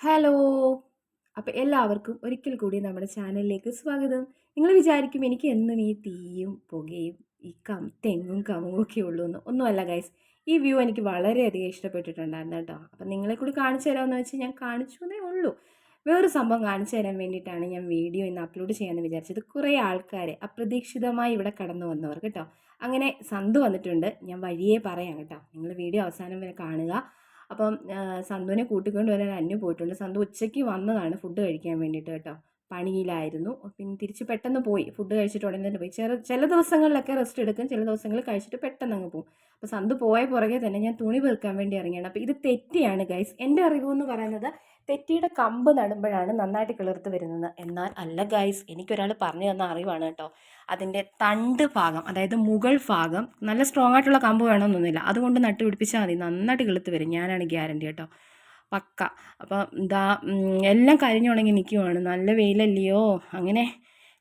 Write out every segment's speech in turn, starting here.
Hello. അപ്പോൾ എല്ലാവർക്കും ഒരിക്കൽ കൂടി നമ്മുടെ ചാനലിലേക്ക് സ്വാഗതം. നിങ്ങൾ വിചാരിക്കും എനിക്ക് എന്നും ഈ തീയും പുകയും ഈ കം തെങ്ങും കമുങ്ങും ഒക്കെ ഉള്ളൂ എന്ന് ഒന്നുമല്ല ഗൈസ് ഈ വ്യൂ എനിക്ക് വളരെയധികം ഇഷ്ടപ്പെട്ടിട്ടുണ്ടായിരുന്നു കേട്ടോ. അപ്പം നിങ്ങളെ കൂടി കാണിച്ചു തരാമെന്ന് വെച്ചാൽ ഞാൻ കാണിച്ചു എന്നേ ഉള്ളൂ. വേറൊരു സംഭവം കാണിച്ചു തരാൻ വേണ്ടിയിട്ടാണ് ഞാൻ വീഡിയോ ഇന്ന് അപ്ലോഡ് ചെയ്യാമെന്ന് വിചാരിച്ചത് കുറേ ആൾക്കാർ അപ്രതീക്ഷിതമായി ഇവിടെ കടന്നു വന്നവർ കേട്ടോ. അങ്ങനെ സന്തു വന്നിട്ടുണ്ട്. ഞാൻ വഴിയേ പറയാം കേട്ടോ. നിങ്ങൾ വീഡിയോ അവസാനം വരെ കാണുക. അപ്പം സന്തുവിനെ കൂട്ടിക്കൊണ്ട് വരാൻ അന്യ പോയിട്ടുണ്ട്. സന്തു ഉച്ചയ്ക്ക് വന്നതാണ് ഫുഡ് കഴിക്കാൻ വേണ്ടിയിട്ട് കേട്ടോ. പണിയിലായിരുന്നു. പിന്നെ തിരിച്ച് പെട്ടെന്ന് പോയി. ഫുഡ് കഴിച്ചിട്ട് ഉടനെ തന്നെ പോയി. ചെറു ചില ദിവസങ്ങളിലൊക്കെ റെസ്റ്റ് എടുക്കും. ചില ദിവസങ്ങളിൽ കഴിച്ചിട്ട് പെട്ടെന്ന് അങ്ങ് പോകും. അപ്പോൾ സന്ത് പോയ പുറകെ തന്നെ ഞാൻ തുണി പെറുക്കാൻ വേണ്ടി ഇറങ്ങിയാണ്. അപ്പോൾ ഇത് തെറ്റിയാണ് ഗൈസ് എന്റെ അറിവെന്ന് പറയുന്നത് തെറ്റിയുടെ കമ്പ് നടുമ്പോഴാണ് നന്നായിട്ട് കിളിർത്ത് വരുന്നത്. എന്നാൽ അല്ല ഗൈസ് എനിക്കൊരാൾ പറഞ്ഞു തന്ന അറിവാണ് കേട്ടോ. അതിന്റെ തണ്ട് ഭാഗം അതായത് മുകൾ ഭാഗം നല്ല സ്ട്രോങ് ആയിട്ടുള്ള കമ്പ് വേണമെന്നൊന്നുമില്ല. അതുകൊണ്ട് നട്ടുപിടിപ്പിച്ചാൽ മതി. നന്നായിട്ട് കിളുത്ത് വരും. ഞാനാണ് ഗ്യാരണ്ടി കേട്ടോ. പക്ക. അപ്പം ഇതാ എല്ലാം കരിഞ്ഞുണങ്ങി നിൽക്കുവാണ് നല്ല വെയിലല്ലയോ? അങ്ങനെ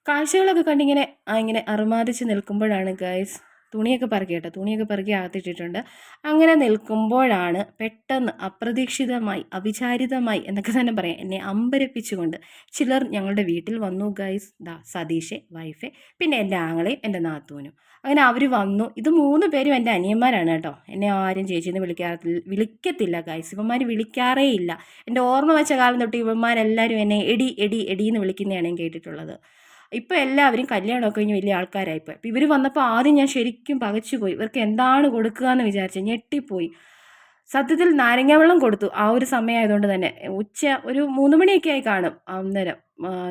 കാഴ്ചകളൊക്കെ കണ്ടിങ്ങനെ ഇങ്ങനെ അറുമാദിച്ച് നിൽക്കുമ്പോഴാണ് ഗൈസ്. തുണിയൊക്കെ പറക്കി കേട്ടോ. തുണിയൊക്കെ പറക്കി അകത്തിട്ടിട്ടുണ്ട്. അങ്ങനെ നിൽക്കുമ്പോഴാണ് പെട്ടെന്ന് അപ്രതീക്ഷിതമായി അവിചാരിതമായി എന്നൊക്കെ തന്നെ പറയാം. എന്നെ അമ്പരപ്പിച്ചുകൊണ്ട് ചിലർ ഞങ്ങളുടെ വീട്ടിൽ വന്നു ഗൈസ് ദാ സതീഷെ വൈഫെ പിന്നെ എന്റെ ആങ്ങളെയും എന്റെ നാത്തൂനും. അങ്ങനെ അവർ വന്നു. ഇത് മൂന്ന് പേരും എന്റെ അനിയന്മാരാണ് കേട്ടോ. എന്നെ ആരും ചേച്ചിന്ന് വിളിക്കാറില്ല വിളിക്കത്തില്ല ഗൈസ് ഇവന്മാർ വിളിക്കാറേ ഇല്ല എന്റെ ഓർമ്മ വെച്ച കാലം തൊട്ട് ഇവന്മാരെല്ലാവരും എന്നെ എടി എടി എടി എന്ന് വിളിക്കുന്നതാണ് ഞാൻ കേട്ടിട്ടുള്ളത്. ഇപ്പോൾ എല്ലാവരും കല്യാണമൊക്കെ കഴിഞ്ഞ് വലിയ ആൾക്കാരായിപ്പോയി അപ്പോൾ ഇവർ വന്നപ്പോൾ ആദ്യം ഞാൻ ശരിക്കും പകച്ചുപോയി ഇവർക്ക് എന്താണ് കൊടുക്കുക എന്ന് വിചാരിച്ചത് ഞെട്ടിപ്പോയി. സത്യത്തിൽ നാരങ്ങ വെള്ളം കൊടുത്തു. ആ ഒരു സമയമായതുകൊണ്ട് തന്നെ. ഉച്ച ഒരു മൂന്ന് മണിയൊക്കെ ആയി കാണും അന്നേരം.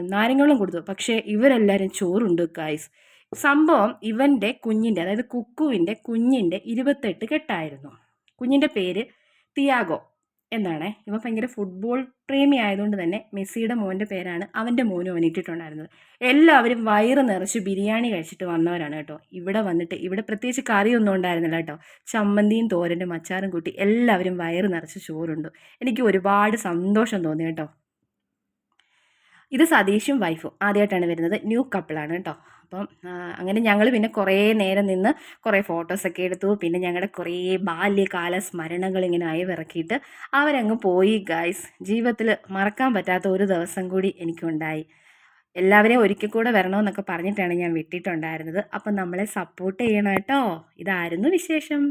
നാരങ്ങ വെള്ളം കൊടുത്തു. പക്ഷേ ഇവരെല്ലാവരും ചോറുണ്ട് ഗായ്സ് സംഭവം ഇവന്റെ കുഞ്ഞിന്റെ അതായത് കുക്കുവിന്റെ കുഞ്ഞിന്റെ ഇരുപത്തെട്ട് കെട്ടായിരുന്നു. കുഞ്ഞിന്റെ പേര് തിയാഗോ. എന്നാണ്. ഇവൻ ഭയങ്കര ഫുട്ബോൾ പ്രേമി ആയതുകൊണ്ട് തന്നെ മെസ്സിയുടെ മോന്റെ പേരാണ് അവന്റെ മോനും അവനിട്ടിട്ടുണ്ടായിരുന്നത് എല്ലാവരും വയറ് നിറച്ച് ബിരിയാണി കഴിച്ചിട്ട് വന്നവരാണ് കേട്ടോ. ഇവിടെ വന്നിട്ട് ഇവിടെ പ്രത്യേകിച്ച് കറിയൊന്നും ഉണ്ടായിരുന്നില്ല കേട്ടോ. ചമ്മന്തിയും തോരന്റെ മച്ചാറും കൂട്ടി എല്ലാവരും വയറ് നിറച്ച് ചോറുണ്ട്. എനിക്ക് ഒരുപാട് സന്തോഷം തോന്നി കേട്ടോ. ഇത് സതീഷും വൈഫും ആദ്യമായിട്ടാണ് വരുന്നത്. ന്യൂ കപ്പിളാണ് കേട്ടോ. അപ്പം അങ്ങനെ ഞങ്ങൾ പിന്നെ കുറേ നേരം നിന്ന് കുറേ ഫോട്ടോസൊക്കെ എടുത്തു. പിന്നെ ഞങ്ങളുടെ കുറേ ബാല്യകാല സ്മരണകൾ ഇങ്ങനെ അയവിറക്കിയിട്ട് അവരങ്ങ് പോയി ഗായ്സ് ജീവിതത്തിൽ മറക്കാൻ പറ്റാത്ത ഒരു ദിവസം കൂടി എനിക്കുണ്ടായി. എല്ലാവരെയും ഒരിക്കൽ കൂടെ വരണമെന്നൊക്കെ പറഞ്ഞിട്ടാണ് ഞാൻ വിട്ടിട്ടുണ്ടായിരുന്നത് അപ്പം നമ്മളെ സപ്പോർട്ട് ചെയ്യണം കേട്ടോ. ഇതായിരുന്നു വിശേഷം.